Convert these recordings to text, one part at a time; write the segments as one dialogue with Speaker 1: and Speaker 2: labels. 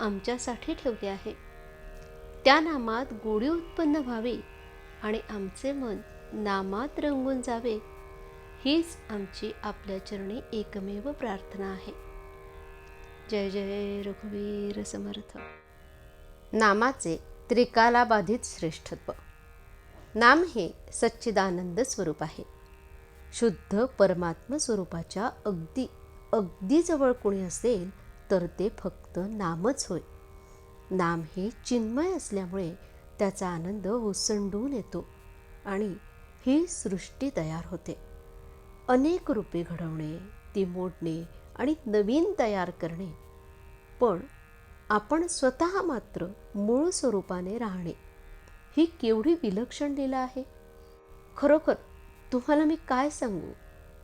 Speaker 1: आमच्यासाठी ठेवले आहे. त्या नामात गोडी उत्पन्न व्हावी आणि आमचे मन नामात रंगून जावे हीच आमची आपल्या चरणी एकमेव प्रार्थना आहे. जय जय रघुवीर समर्थ. नामाचे त्रिकालाबाधित श्रेष्ठत्व. नाम हे सच्चिदानंद स्वरूप आहे. शुद्ध परमात्म स्वरूपाच्या अगदी अगदी जवळ कोणी असेल तर ते फक्त नामच होय. नाम हे चिन्मय असल्यामुळे त्याचा आनंद ओसंडून येतो आणि ही सृष्टी तयार होते. अनेक रूपे घडवणे ती मोडणे आणि नवीन तयार करणे. पण आपण स्वतः मात्र मूळ स्वरूपाने राहणे ही केवढी विलक्षण लिला आहे? खरोखर तुम्हाला मी काय सांगू?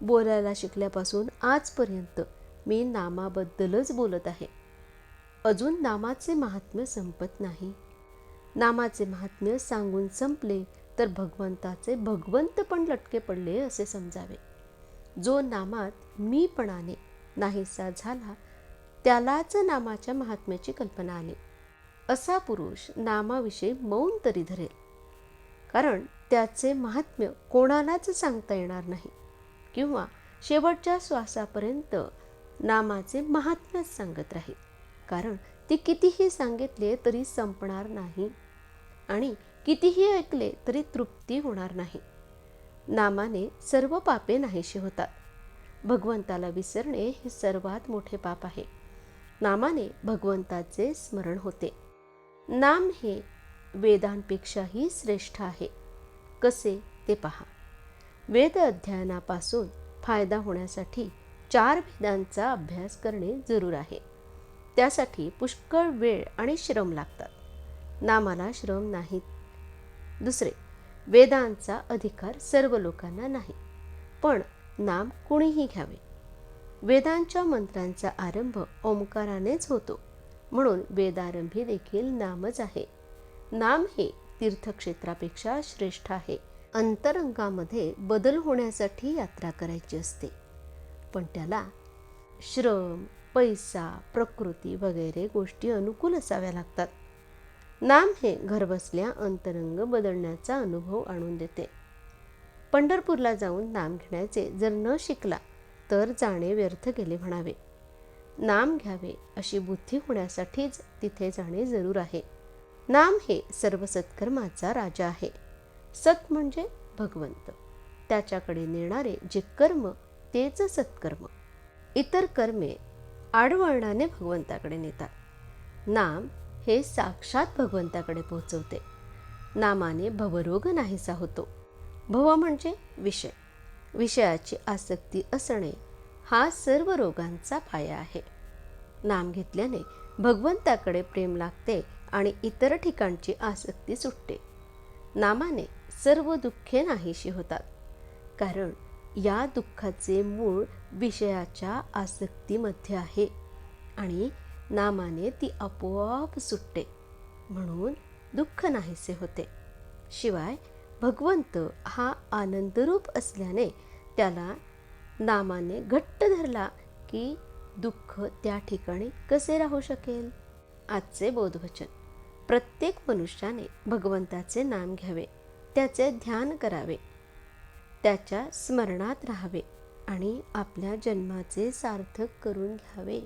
Speaker 1: बोलायला शिकल्यापासून आजपर्यंत मी नामाबद्दलच बोलत आहे. अजून नामाचे महात्म्य संपत नाही. नामाचे महात्म्य सांगून संपले तर भगवंताचे भगवंत पण लटके पडले असे समजावे. जो नामात मीपणाने नाहीसा झाला त्यालाच नामाच्या महात्म्याची कल्पना आली. असा पुरुष नामाविषयी मौन तरी धरेल. कारण त्याचे महात्म्य कोणालाच सांगता येणार नाही. किंवा शेवटच्या श्वासापर्यंत नामाचे महात्म्यच सांगत राहील. कारण ते कितीही सांगितले तरी संपणार नाही आणि कितीही ऐकले तरी तृप्ती होणार नाही. नामाने सर्व पापे नाहीशी होतात. भगवंताला विसरणे हे सर्वात मोठे पाप आहे. नामाने भगवंताचे स्मरण होते. नाम हे वेदांपेक्षाही श्रेष्ठ आहे. कसे ते पहा. वेद अध्ययनापासून फायदा होण्यासाठी चार भेदांचा अभ्यास करणे जरूर आहे. त्यासाठी पुष्कळ वेळ आणि श्रम लागतात. नामाला श्रम नाहीत. दुसरे वेदांचा अधिकार सर्व लोकांना नाही पण नाम कुणीही घ्यावे. वेदांच्या मंत्रांचा आरंभ ओंकारानेच होतो म्हणून वेदारंभी देखील नामच आहे. नाम हे तीर्थक्षेत्रापेक्षा श्रेष्ठ आहे. अंतरंगामध्ये बदल होण्यासाठी यात्रा करायची असते. पण त्याला श्रम पैसा प्रकृती वगैरे गोष्टी अनुकूल असाव्या लागतात. नाम हे घरबसल्या अंतरंग बदलण्याचा अनुभव आणून देते. पंढरपूरला जाऊन नाम घेण्याचे जर न शिकला तर जाणे व्यर्थ गेले म्हणावे. नाम घ्यावे अशी बुद्धी होण्यासाठीच तिथे जाणे जरूर आहे. नाम हे सर्व सत्कर्माचा राजा आहे. सत म्हणजे भगवंत. त्याच्याकडे नेणारे जे कर्म तेच सत्कर्म. इतर कर्मे आडवळणाने भगवंताकडे नेतात. नाम हे साक्षात भगवंताकडे पोहोचवते. नामाने भवरोग नाहीसा होतो. भव म्हणजे विषय. विषयाची आसक्ती असणे हा सर्व रोगांचा पाया आहे. नाम घेतल्याने भगवंताकडे प्रेम लागते आणि इतर ठिकाणची आसक्ती सुटते. नामाने सर्व दुःखे नाहीशी होतात. कारण या दुःखाचे मूळ विषयाच्या आसक्तीमध्ये आहे आणि नामाने ती आपोआप सुटते म्हणून दुःख नाहीसे होते. शिवाय भगवंत हा आनंदरूप असल्याने त्याला नामाने घट्ट धरला की दुःख त्या ठिकाणी कसे राहू शकेल? आजचे बोधवचन. प्रत्येक मनुष्याने भगवंताचे नाम घ्यावे त्याचे ध्यान करावे. त्याच्या स्मरणात राहावे आणि आपल्या जन्माचे सार्थक करून घ्यावे.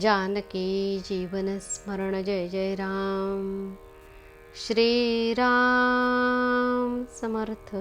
Speaker 1: जानकी जीवनस्मरण जय जय राम. श्रीराम समर्थ.